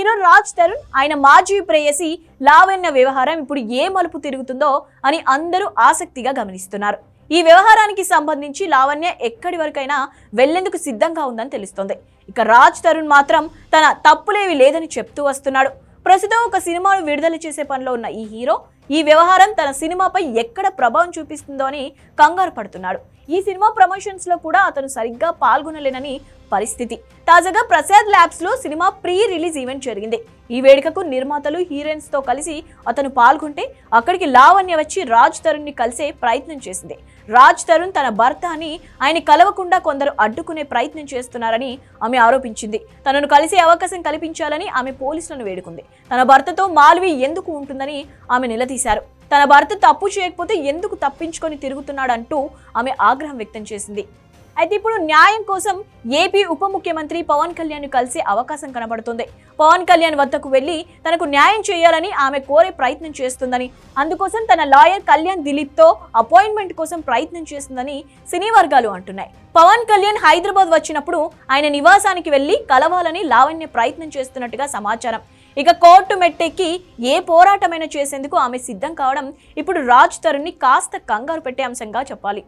Hero Raj Tarun ఆయన మాజీ ప్రేయసి లావణ్య వ్యవహారం ఇప్పుడు ఏ మలుపు తిరుగుతుందో అని అందరూ ఆసక్తిగా గమనిస్తున్నారు. ఈ వ్యవహారానికి సంబంధించి లావణ్య ఎక్కడి వరకైనా వెళ్ళేందుకు సిద్ధంగా ఉందని తెలుస్తోంది. ఇక రాజ్ తరుణ్ మాత్రం తన తప్పులేవి లేదని చెప్తూ వస్తున్నాడు. ప్రస్తుతం ఒక సినిమాను విడుదల చేసే పనిలో ఉన్న ఈ హీరో ఈ వ్యవహారం తన సినిమాపై ఎక్కడ ప్రభావం చూపిస్తుందో అని కంగారు పడుతున్నాడు. ఈ సినిమా ప్రమోషన్స్లో కూడా అతను సరిగ్గా పాల్గొనలేనని పరిస్థితి. తాజాగా ప్రసాద్ ల్యాబ్స్లో సినిమా ప్రీ రిలీజ్ ఈవెంట్ జరిగింది. ఈ వేడుకకు నిర్మాతలు హీరోయిన్స్తో కలిసి అతను పాల్గొంటే అక్కడికి లావణ్య వచ్చి రాజ్ తరుణ్ని కలిసే ప్రయత్నం చేసింది. రాజ్ తరుణ్ తన భర్త అని ఆయన కలవకుండా కొందరు అడ్డుకునే ప్రయత్నం చేస్తున్నారని ఆమె ఆరోపించింది. తనను కలిసే అవకాశం కల్పించాలని ఆమె పోలీసులను వేడుకుంది. తన భర్తతో మాల్వి ఎందుకు ఉంటుందని ఆమె నిలదీశారు. తన భర్త తప్పు చేయకపోతే ఎందుకు తప్పించుకొని తిరుగుతున్నాడంటూ ఆమె ఆగ్రహం వ్యక్తం చేసింది. అయితే ఇప్పుడు న్యాయం కోసం ఏపీ ఉప ముఖ్యమంత్రి పవన్ కళ్యాణ్ కలిసే అవకాశం కనబడుతుంది. పవన్ కళ్యాణ్ వద్దకు వెళ్ళి తనకు న్యాయం చేయాలని ఆమె కోరే ప్రయత్నం చేస్తుందని అందుకోసం తన లాయర్ కళ్యాణ్ దిలీప్తో అపాయింట్మెంట్ కోసం ప్రయత్నం చేస్తుందని సినీ వర్గాలు అంటున్నాయి. పవన్ కళ్యాణ్ హైదరాబాద్ వచ్చినప్పుడు ఆయన నివాసానికి వెళ్ళి కలవాలని లావణ్య ప్రయత్నం చేస్తున్నట్టుగా సమాచారం. ఇక కోర్టు మెట్టెక్కి ఏ పోరాటమైనా చేసేందుకు ఆమె సిద్ధం కావడం ఇప్పుడు రాజ్ తరుణ్ని కాస్త కంగారు పెట్టే అంశంగా చెప్పాలి.